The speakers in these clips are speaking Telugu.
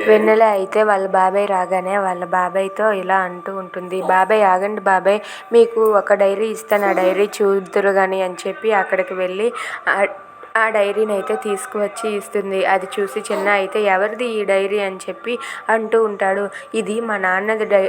వెన్నెల అయితే వాళ్ళ బాబాయ్ రాగానే వాళ్ళ బాబాయ్తో ఇలా అంటూ ఉంటుంది బాబాయ్ ఆగండి బాబాయ్ మీకు ఒక డైరీ ఇస్తాను ఆ డైరీ చూద్దురు కానీ అని చెప్పి అక్కడికి వెళ్ళి ఆ డైరీని అయితే తీసుకువచ్చి ఇస్తుంది. అది చూసి చిన్న అయితే ఎవరిది ఈ డైరీ? అని చెప్పి అంటూ ఉంటాడు. ఇది మా నాన్నది డై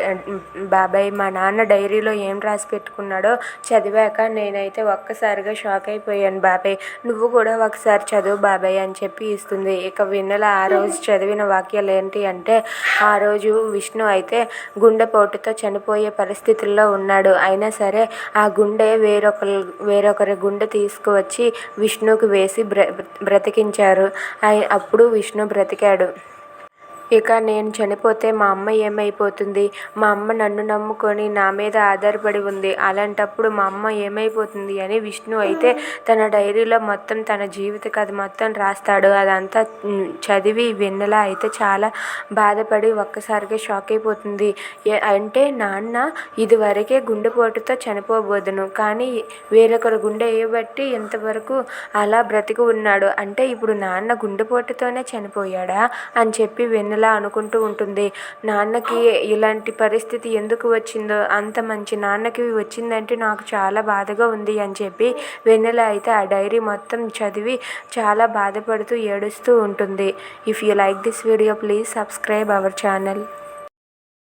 బాబాయ్ మా నాన్న డైరీలో ఏం రాసి పెట్టుకున్నాడో చదివాక నేనైతే ఒక్కసారిగా షాక్ అయిపోయాను బాబాయ్. నువ్వు కూడా ఒకసారి చదువు బాబాయ్ అని చెప్పి ఇస్తుంది. ఇక వెన్నెల ఆ రోజు చదివిన వాక్యాలు ఏంటి అంటే ఆ రోజు విష్ణు అయితే గుండెపోటుతో చనిపోయే పరిస్థితుల్లో ఉన్నాడు. అయినా సరే ఆ గుండె వేరొకరు వేరొకరి గుండె తీసుకువచ్చి విష్ణుకు వేసి బ్ర బ్రతికించారు. అప్పుడు విష్ణు బ్రతికాడు. ఇక నేను చనిపోతే మా అమ్మ ఏమైపోతుంది? మా అమ్మ నన్ను నమ్ముకొని నా మీద ఆధారపడి ఉంది. అలాంటప్పుడు మా అమ్మ ఏమైపోతుంది అని విష్ణు అయితే తన డైరీలో మొత్తం తన జీవిత కథ మొత్తం రాస్తాడు. అదంతా చదివి వెన్నెల అయితే చాలా బాధపడి ఒక్కసారిగా షాక్ అయిపోతుంది. అంటే నాన్న ఇదివరకే గుండెపోటుతో చనిపోబోదును. కానీ వేరొకరు గుండె వేయబట్టి ఇంతవరకు అలా బ్రతికి ఉన్నాడు. అంటే ఇప్పుడు నాన్న గుండెపోటుతోనే చనిపోయాడా అని చెప్పి వెన్నెల ఇలా అనుకుంటూ ఉంటుంది? నాన్నకి ఇలాంటి పరిస్థితి ఎందుకు వచ్చిందో అంత మంచి నాన్నకి వచ్చిందంటే నాకు చాలా బాధగా ఉంది అని చెప్పి వెన్నెల అయితే ఆ డైరీ మొత్తం చదివి చాలా బాధపడుతూ ఏడుస్తూ ఉంటుంది. If you like this video please subscribe our channel